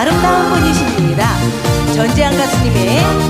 아름다운 분이십니다. 전재현 가수님의